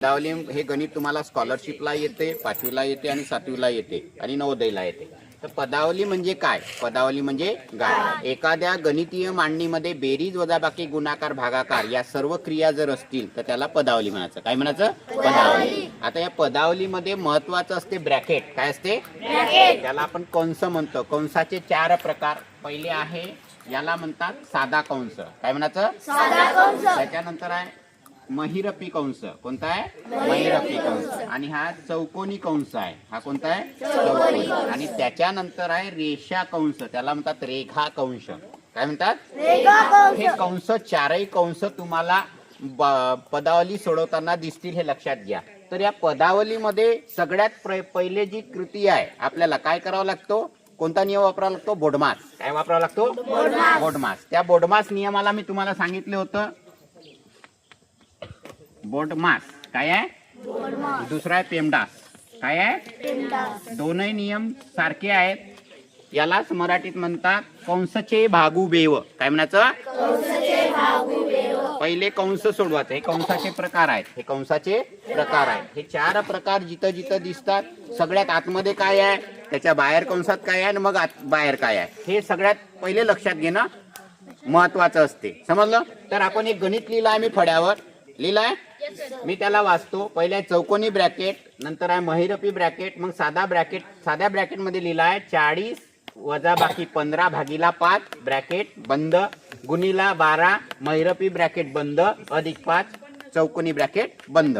पदावली हे गणित तुम्हाला स्कॉलरशिपला येते पाचवीला येते आणि सातवीला येते आणि नवोदयला येते. तर पदावली म्हणजे काय? पदावली म्हणजे गाय एखाद्या गणितीय मांडणीमध्ये बेरीज वजाबाकी गुणाकार भागाकार या सर्व क्रिया जर असतील तर त्याला पदावली म्हणायचं. काय म्हणायचं? पदावली. आता या पदावलीमध्ये महत्वाचं असते ब्रॅकेट. काय असते? त्याला आपण कंस म्हणतो. कंसाचे चार प्रकार. पहिले आहे याला म्हणतात साधा कंस. काय म्हणायचं? त्याच्यानंतर आहे महिरपी कंस. कोणता आहे? महिरपी कंस. आणि हा चौकोनी कंस आहे. हा कोणता आहे? चौकोनी आणि त्याच्यानंतर आहे रेषा कंस. त्याला म्हणतात रेखा कंस. काय म्हणतात? हे कंस चारही कंस तुम्हाला पदावली सोडवताना दिसतील हे लक्षात घ्या. तर या पदावलीमध्ये सगळ्यात पहिले जी कृती आहे आपल्याला काय करावं लागतो? कोणता नियम वापरावा लागतो? बोडमास. काय वापरावा लागतो? बोडमास. त्या बोडमास नियमाला मी तुम्हाला सांगितलं होतं. बोडमास काय आहे? दुसरा आहे पेमडास. काय आहे? दोनही नियम सारखे आहेत. यालाच मराठीत म्हणतात कंसचे भागू बेव. काय म्हणायचं? पहिले कंस सोडवायचे हे कंसाचे प्रकार आहेत. हे कंसाचे प्रकार आहेत. हे चार प्रकार जिथं जिथं दिसतात सगळ्यात आतमध्ये काय आहे? त्याच्या बाहेर कंसात काय आहे आणि मग आत बाहेर काय आहे? हे सगळ्यात पहिले लक्षात घेणं महत्वाचं असते. समजलं? तर आपण एक गणित लिहिलं आहे मी फड्यावर लिहिलंय मी त्याला वाचतो. पहिले चौकोनी ब्रॅकेट नंतर आहे महिरपी ब्रॅकेट मग साधा ब्रॅकेट. साध्या ब्रॅकेटमध्ये लिहिला आहे चाळीस वजा बाकी पंधरा भागीला पाच ब्रॅकेट बंद. गुणीला बारा महिरपी ब्रॅकेट बंद अधिक पाच चौकोनी ब्रॅकेट बंद.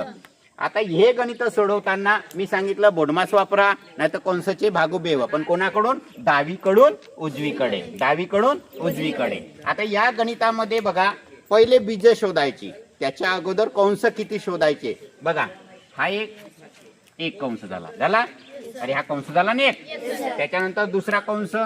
आता हे गणित सोडवताना मी सांगितलं बोडमास वापरा नाही तर कोणसचे भागू बेव. पण कोणाकडून? डावीकडून उजवीकडे. डावीकडून उजवीकडे. आता या गणितामध्ये बघा पहिले बीज शोधायची. त्याच्या अगोदर कंस किती शोधायचे? बघा हा एक एक कंस झाला. झाला? अरे हा कंस झाला ना एक. त्याच्यानंतर दुसरा कंस.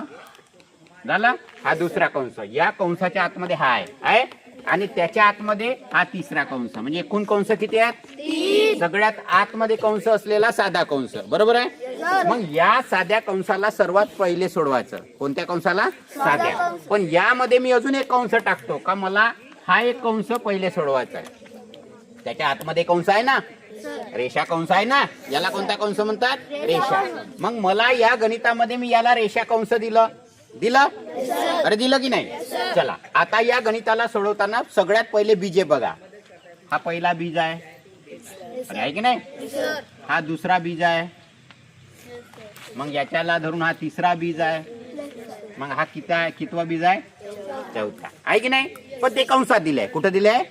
झाला? हा दुसरा कंस. या कंसाच्या आतमध्ये हा आहे. आहे? आणि त्याच्या आतमध्ये हा तिसरा कंस. म्हणजे एकूण कंस किती आहेत? सगळ्यात आतमध्ये कंस असलेला साधा कंस. बरोबर आहे? मग या साध्या कंसाला सर्वात पहिले सोडवायचं. कोणत्या कंसाला? साध्या. पण यामध्ये मी अजून एक कंस टाकतो का? मला हा एक कंस पहिले सोडवायचा आहे. त्याच्या आतमध्ये कंस आहे ना? रेषा कंस आहे ना? याला कोणता कंस म्हणतात? रेषा. मग मला या गणितामध्ये मी याला रेषा कंस दिलं. दिलं? अरे दिलं की नाही? चला आता या गणिताला सोडवताना सगळ्यात पहिले बीजे बघा. हा पहिला बीज आहे. अरे आहे की नाही? हा दुसरा बीज आहे. मग याच्याला धरून हा तिसरा बीज आहे. मग हा किता कितवा बीज आहे? चौथा. आहे की नाही? पण ते कंसात दिलंय. कुठं दिलंय?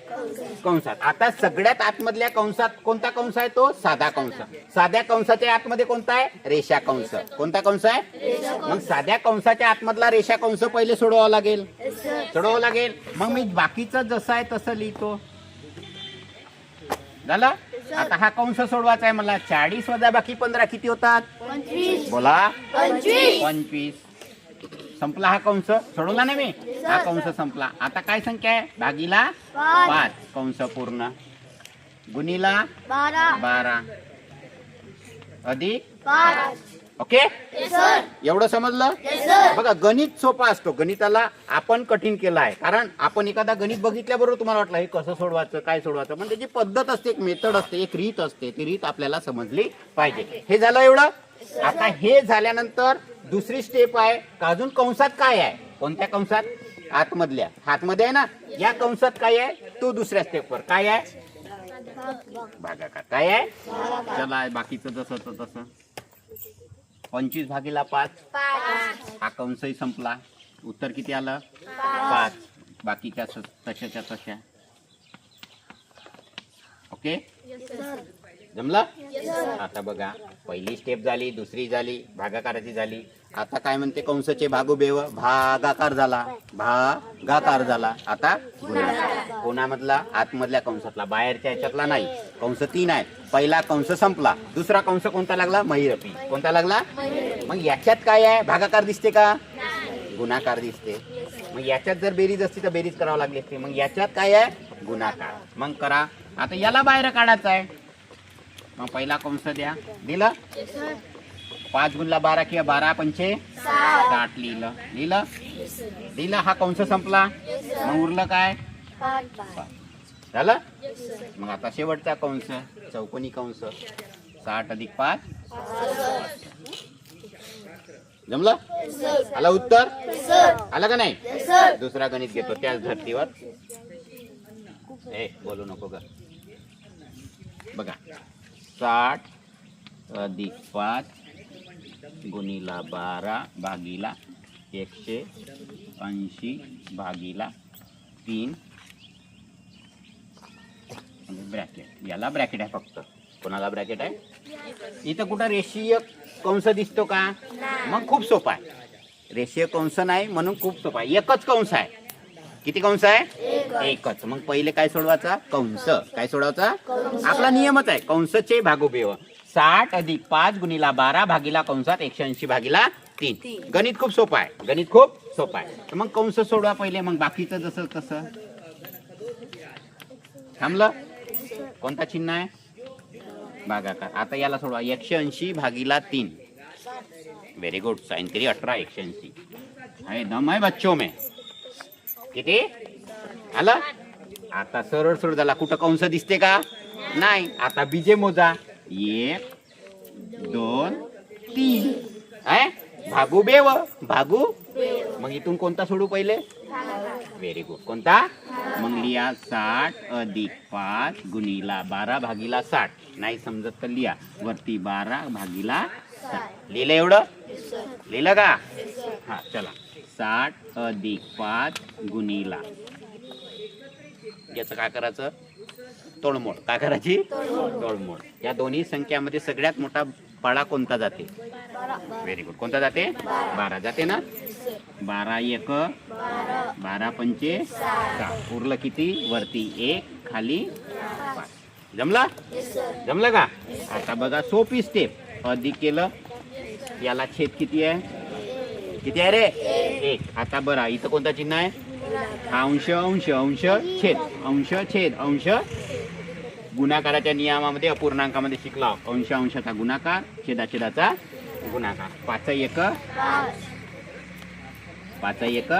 कंसात. आता सगळ्यात आतमधल्या कंसात कोणता कंस आहे तो? साधा कंस. साध्या कंसाच्या आतमध्ये कोणता आहे? रेषा कंस. कोणता कंस आहे? मग साध्या कंसाच्या आतमधला रेषा कंस पहिले सोडवावा लागेल. सोडवावं लागेल. मग मी बाकीचं जसं आहे तसं लिहितो. झालं? आता हा कंस सोडवायचा आहे मला. चाळीस वजा बाकी पंधरा किती होतात? बोला. पंचवीस. संपला हा कंस. सोडवला ना मी. हा कंस संपला. आता काय संख्या आहे? भागीला पाच. कंस पूर्ण. गुणीला बारा. अधिक ओके? एवढं समजलं? बघा गणित सोपा असतो. गणिताला आपण कठीण केलं आहे. कारण आपण एखादा गणित बघितल्याबरोबर तुम्हाला वाटलं हे कसं सोडवायचं काय सोडवायचं? पण त्याची पद्धत असते एक मेथड असते एक रीत असते. ती रीत आपल्याला समजली पाहिजे. हे झालं एवढं? आता हे झाल्यानंतर दुसरी स्टेप आहे का अजून कंसात काय आहे? कोणत्या कंसात? आतमधल्या. हातमध्ये आहे ना? या कंसात काय आहे? तो दुसऱ्या स्टेपवर काय आहे? भागाकार. काय आहे? चला बाकीचं जसं तसं. पंचवीस भागीला पाच. हा कंसही संपला. उत्तर किती आलं? पाच. बाकीच्या तशाच्या तशा. ओके? जमलं? आता बघा पहिली स्टेप झाली दुसरी झाली भागाकाराची झाली. आता काय म्हणते कंसचे भागू बेव भागाकार झाला. भागाकार झाला. आता गुणाकार. कोणामधला आतमधल्या कंसातला. बाहेरच्या ह्याच्यातला नाही. कंस तीन आहे. पहिला कंस संपला. दुसरा कंस कोणता लागला? महिरपी. कोणता लागला? मग याच्यात काय आहे? भागाकार दिसते का? गुणाकार दिसते. मग याच्यात जर बेरीज असती तर बेरीज करावं लागली असते. मग याच्यात काय आहे? गुणाकार. मग करा. आता याला बाहेर काढायचं आहे. मग पहिला कंस द्या. दिलं? पाच गुणला बारा किंवा बारा पंचे? साठ. लिहिलं. लिहिलं? दिलं? हा कंस संपला. मग उरलं काय? झालं? मग आता शेवटचा कंस. चौकोनी कंस. साठ अधिक पाच? जमलं? आला उत्तर? आलं का नाही? दुसरा गणित घेतो त्याच धर्तीवर. ए बोलू नको ग. बघा. साठ अधिक पाच गुणीला बारा भागीला एकशे ऐंशी भागीला तीन. ब्रॅकेट. याला ब्रॅकेट आहे फक्त. कोणाला ब्रॅकेट आहे? इथं कुठं रेषीय कंस दिसतो का? मग खूप सोपा आहे. रेषीय कंस नाही म्हणून खूप सोपा आहे. एकच कंस आहे. किती कंस आहे? एकच. मग पहिले काय सोडवायचा? कंस. काय सोडवायचा? आपला नियमच आहे. कंसचे भागोबेव साठ अधिक पाच गुणीला बारा भागीला कंसात एकशे ऐंशी भागीला तीन. गणित खूप सोपं आहे. गणित खूप सोपं आहे. तर मग कंस सोडवा पहिले मग बाकीचं जसं तसं. थांबलं? कोणता चिन्ह आहे? भागाकार आता याला सोडवा. एकशे ऐंशी भागीला तीन. व्हेरी गुड साइन करी अठरा एकशे ऐंशी. आहे दम आहे बच्चो में. किती? आलं? आता सरळ सरळ झाला. कुठं कंस दिसते का? नाही. आता बीजे मोजा. एक दोन तीन. आहे भागू बेव. भागू? मग इथून कोणता सोडू पहिले? व्हेरी गुड कोणता? मग लिहा साठ अधिक पाच गुणीला बारा भागीला साठ. नाही समजत तर लिहा. वरती बारा भागीला साठ. लिहिलं एवढं? लिहिलं का? हा चला. साठ अधिक पाच गुणीला. याचं काय करायचं? तोडमोड. काय करायची? तोडमोड. या दोन्ही संख्यामध्ये सगळ्यात मोठा पाडा कोणता जाते? व्हेरी गुड कोणता जाते? बारा. जाते ना? बारा एक. बारा पंचे सात उरलं किती? वरती एक खाली पाच. जमला? जमलं का? आता बघा सोपी स्टेप अधिक केलं. याला छेद किती आहे? किती आहे रे? एक. आता बरा इथं कोणता चिन्ह आहे? अंश अंश अंश छेद. अंश छेद अंश. गुणाकाराच्या नियमामध्ये अपूर्णांकामध्ये शिकला. अंश अंशाचा गुणाकार छेदा छेदाचा गुणाकार. पाच एक? पाच एक?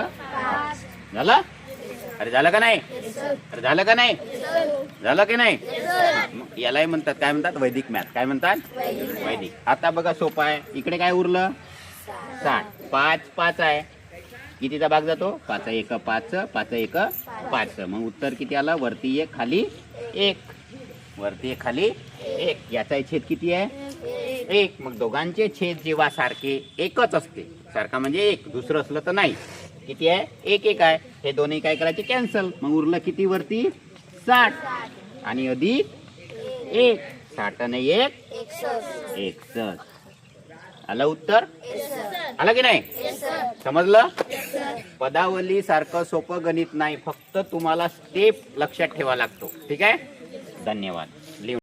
झालं? अरे झालं का नाही? अरे झालं का नाही? झालं की नाही? मग यालाही म्हणतात काय म्हणतात? वैदिक मॅथ काय म्हणतात? वैदिक. आता बघा सोपं आहे. इकडे काय उरलं? साठ. पाच पाच आहे. कितीचा भाग जातो? पाच एक पाच पाच एक पाच. मग उत्तर किती आलं? वरती एक खाली एक. वरती एक खाली एक. याचा छेद किती आहे? एक. मग दोघांचे छेद जेव्हा सारखे एकच असते. सारखा म्हणजे एक. दुसरं असलं तर नाही. किती आहे? एक एक आहे. हे दोन्ही काय करायचे? कॅन्सल. मग उरलं किती वरती? साठ. आणि अधिक एक. साठ आणि एक एक आलं उत्तर? आलं की नाही? समजलं? पदावली सारखं सोपं गणित नाही फक्त तुम्हाला स्टेप लक्षात ठेवा लागतो. ठीक आहे? धन्यवाद.